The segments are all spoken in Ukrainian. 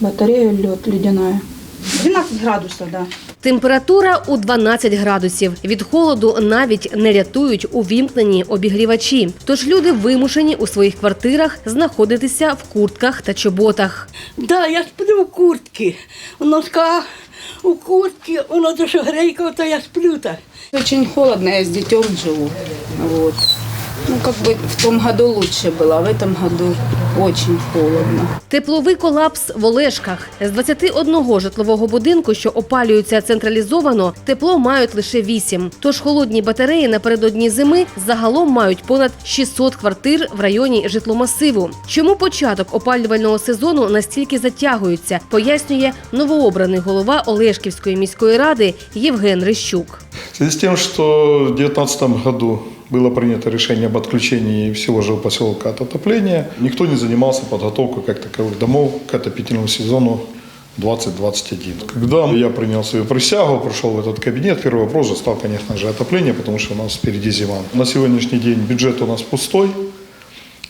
батарея лед ледяная. 12 градусов, да. Температура у 12 градусів. Від холоду навіть не рятують увімкнені обігрівачі. Тож люди вимушені у своїх квартирах знаходитися в куртках та чоботах. Да, я сплю в куртке. В носках, у куртке, воно то грейка, то я сплю так. Очень холодно, я с детем живу. Вот. Ну, как бы в том году лучше было, а в этом году очень холодно. Тепловий колапс в Олешках. З 21 житлового будинку, що опалюються централізовано, тепло мають лише 8. Тож холодні батареї напередодні зими загалом мають понад 600 квартир в районі житломасиву. Чому початок опалювального сезону настільки затягується, пояснює новообраний голова Олешківської міської ради Євген Рищук. В связи с тем, что в 2019 году было принято решение об отключении всего жилпоселка от отопления, никто не занимался подготовкой как таковых домов к отопительному сезону 2021. Когда я принял свою присягу, пришел в этот кабинет, первый вопрос же стал, конечно же, отопление, потому что у нас впереди зима. На сегодняшний день бюджет у нас пустой,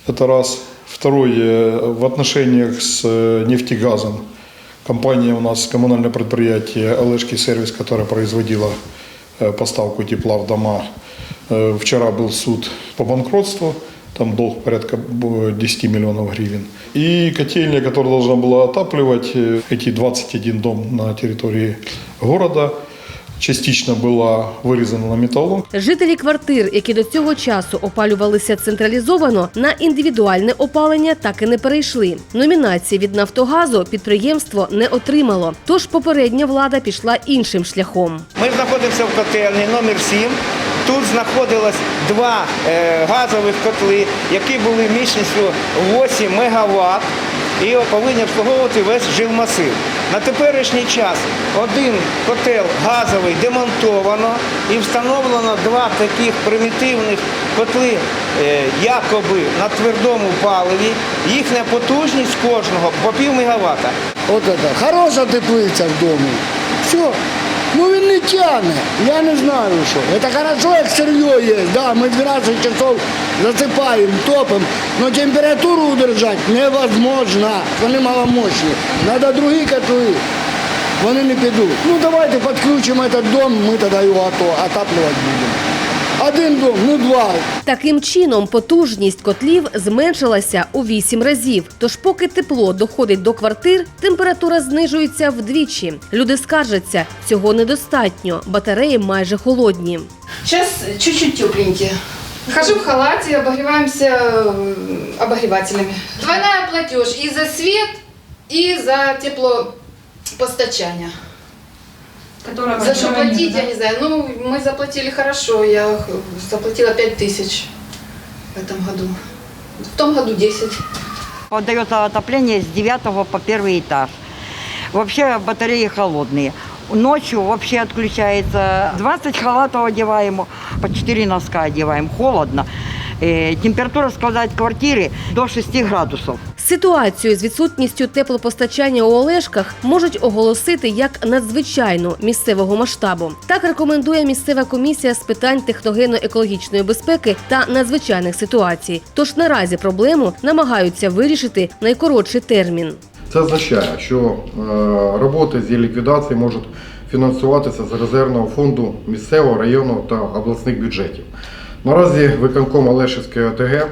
это раз. Второй, э, в отношениях с э, нефтегазом компания у нас, коммунальное предприятие «Олешки сервис», которое производило э, поставку тепла в дома. Э, Вчера был суд по банкротству, там долг порядка э, 10 миллионов гривен. И котельня, которая должна была отапливать э, эти 21 дом на территории города, частично была вырезана на металлолом. Жителі квартир, які до цього часу опалювалися централізовано, на індивідуальне опалення так і не перейшли. Номінації від Нафтогазу підприємство не отримало. Тож попередня влада пішла іншим шляхом. Ми знаходимося в котельні номер 7. Тут знаходилось два е, газових котли, які були міцністю 8 МВт і повинні обслуговувати весь жилмасив. На теперішній час один котел газовий демонтовано і встановлено два таких примітивних котли, е, якоби на твердому паливі. Їхня потужність кожного по пів мегаватта. От это, хороша теплиця в домі. Все. Ну він не тягне. Я не знаю що. Це хорошо, як сырье є. Да, ми 12 часов засипаємо, топимо, але температуру удержати невозможно. Вони маломощні. Треба другі котли. Вони не підуть. Ну давайте підключимо цей дом, ми тоді його отоплювати будемо. Один дом, ну два. Таким чином, потужність котлів зменшилася у вісім разів. Тож, поки тепло доходить до квартир, температура знижується вдвічі. Люди скаржаться, цього недостатньо. Батареї майже холодні. Сейчас чуть-чуть тепленькие. Хожу в халате, обогреваемся э, обогревателями. Двойная платеж и за свет, и за теплопостачание. За что платить, я не знаю. Ну, мы заплатили хорошо, я заплатила 5 тысяч в этом году. В том году 10. Подается отопление с 9 по первый этаж. Вообще батареи холодные. Ночью вообще отключается 20 халатов одеваем, по 4 носка одеваем. Холодно. Э, температура складывает квартиры до 6 градусов. Ситуацію з відсутністю теплопостачання у Олешках можуть оголосити як надзвичайну місцевого масштабу. Так рекомендує місцева комісія з питань техногенно-екологічної безпеки та надзвичайних ситуацій. Тож наразі проблему намагаються вирішити найкоротший термін. Це означає, що е, роботи з ліквідації можуть фінансуватися з резервного фонду місцевого, районного та обласних бюджетів. Наразі виконком Олешівської ОТГ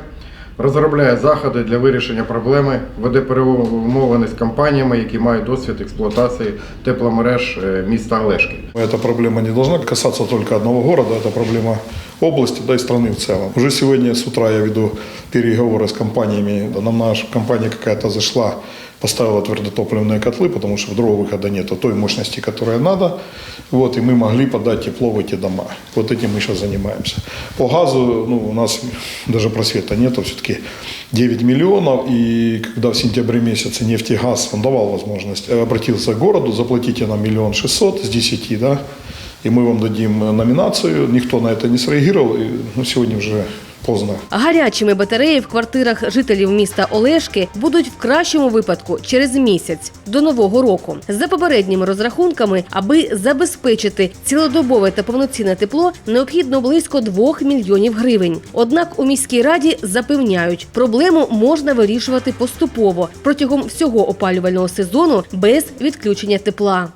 розробляє заходи для вирішення проблеми, веде перемовини з компаніями, які мають досвід експлуатації тепломереж е, міста Олешки. Эта проблема не должна касаться только одного города, это проблема области, да и страны в целом. Уже сегодня с утра я веду переговоры с компаниями. Нам наша компания какая-то зашла, Поставила твердотопливные котлы, потому что другого выхода нет той мощности, которая надо. Вот, и мы могли подать тепло в эти дома. Вот этим мы сейчас занимаемся. По газу ну, у нас даже просвета нету, все-таки 9 миллионов. И когда в сентябре месяце нефтегаз, он давал возможность, э, обратился к городу, заплатите нам миллион шестьсот с 10, да, и мы вам дадим номинацию. Никто на это не среагировал. И, ну, сегодня уже поздно. Гарячими батареї в квартирах жителів міста Олешки будуть в кращому випадку через місяць до нового року. За попередніми розрахунками, аби забезпечити цілодобове та повноцінне тепло, необхідно близько 2 мільйонів гривень. Однак у міській раді запевняють, проблему можна вирішувати поступово протягом всього опалювального сезону без відключення тепла.